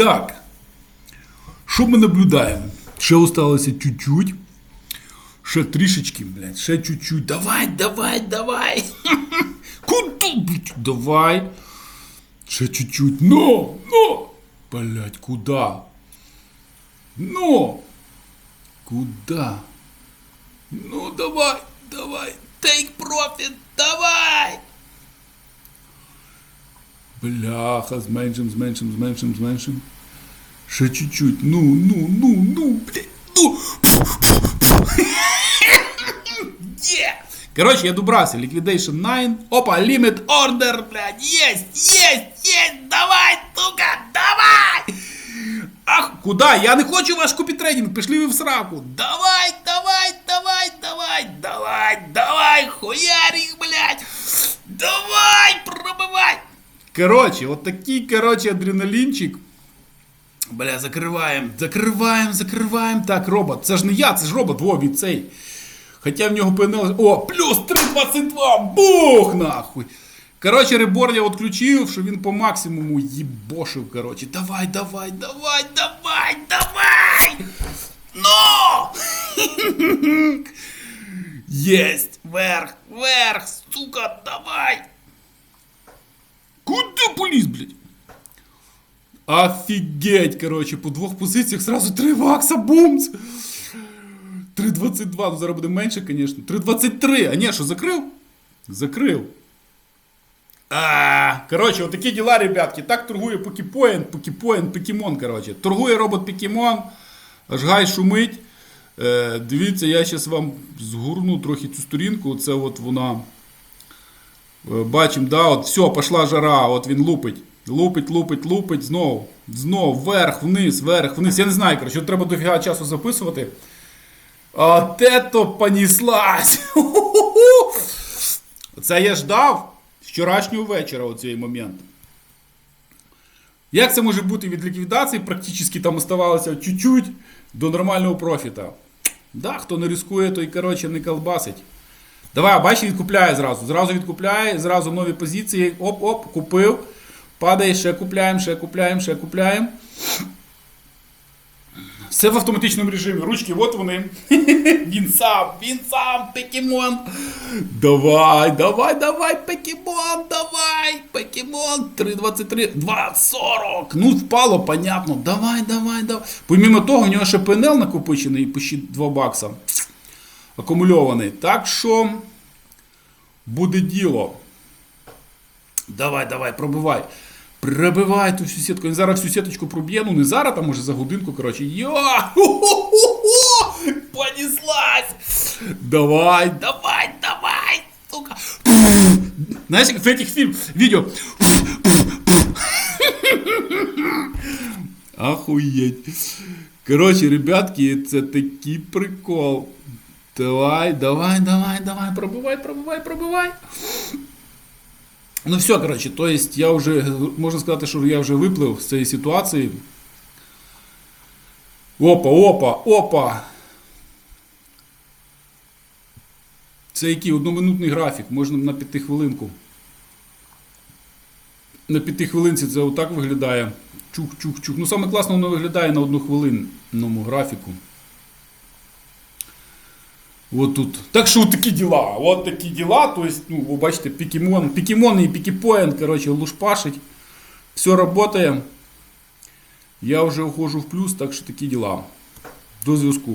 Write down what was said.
Так. Що ми наблюдаємо? Ще осталося чуть-чуть. Ще трішечки, блядь, ще чуть-чуть. Давай, давай, давай. Куди, блядь, давай. Ще чуть-чуть. Но, но. Блядь, куда? Но. Куда? Ну, давай, давай. Take profit, давай. Бляха, зменшим, зменшим, зменшим, зменшим. Ще чуть-чуть. Ну, ну, ну, ну, блядь, ну. Є! Короче, я добрався. Liquidation 9. Опа, limit order, блядь. Есть, есть, есть. Давай, сука, давай. Ах, куда? Я не хочу ваш копітрейдинг. Пішли ви в сраку. Давай, давай, давай, давай, давай, давай, хуярь Короче, вот такий, короче, адреналінчик. Бля, закриваємо, закриваємо, закриваємо. Так, робот. Це ж не я, це ж робот, во, від. Хоча в нього ПНЛ. О, плюс 3,22! Бух нахуй! Коротше, реборн я відключив, що він по максимуму їбошив, коротше. Давай, давай, давай, давай, давай! Ну! Єсть! Вверх, вверх, сука, давай! Куди поліз, блядь? Офігеть, коротше, по двох позиціях сразу 3 вакса, бумц! 3.22, ну зараз буде менше, звісно. 3.23, а ні, що закрив? Закрив. А, коротше, отакі діла, ребятки. Так торгує Покіпоін, Покіпоін, Покемон, коротше. Торгує робот Покемон, аж гай шумить. Е, дивіться, я зараз вам згорну трохи цю сторінку. Це от вона. Е, Бачимо, да, от все, пішла жара, от він лупить. Лупить, лупить, лупить, знову. Знову, вверх, вниз, вверх, вниз. Я не знаю, коротше, от треба дофіга часу записувати. От это понеслась! Це я ждав вчорашнього вечора оцей момент. Як це може бути від ліквідації? Практично там оставалося чуть-чуть до нормального профіта. Да, хто не рискує, той коротше не колбасить. Давай, бачиш, відкупляє зразу. Зразу відкупляє, зразу нові позиції. Оп-оп, купив. Падає, ще купляємо, ще купляємо, ще купляємо. Все в автоматичному режимі. Ручки, от вони. Він сам, він сам, покемон. Давай, давай, давай, покемон, давай. Покемон. 3.23, 2.40. Ну, впало, понятно. Давай, давай, давай. Помімо того, у нього ще ПНЛ накопичений по ще 2 бакса. Акумульований. Так що буде діло. Давай, давай, пробивай. Пробивай ту всю сітку. Він зараз всю сіточку проб'є. Ну не зараз, там може за годинку, коротше. Йо! Ху-ху-ху-ху! Понеслась! Давай, давай, давай! Сука! Знаєш, в этих фільм, відео. Охуєть. Коротше, ребятки, це такий прикол. Давай, давай, давай, давай, пробивай, пробивай, пробивай. Ну все, короче, то есть я вже, можна сказати, що я вже виплив з цієї ситуації. Опа, опа, опа. Це який одноминутний графік, можна на п'ятихвилинку. На п'ятихвилинці це отак виглядає. Чух-чух-чух. Ну саме класно воно виглядає на одну хвилинному графіку. Вот тут. Так що вот такі діла. От такі діла. То есть, ну, ви бачите, пикемон. Пікемон і Пікіпоін, короче, лушпашить. Все работаем. Я вже уходжу в плюс, так що такі діла. До зв'язку.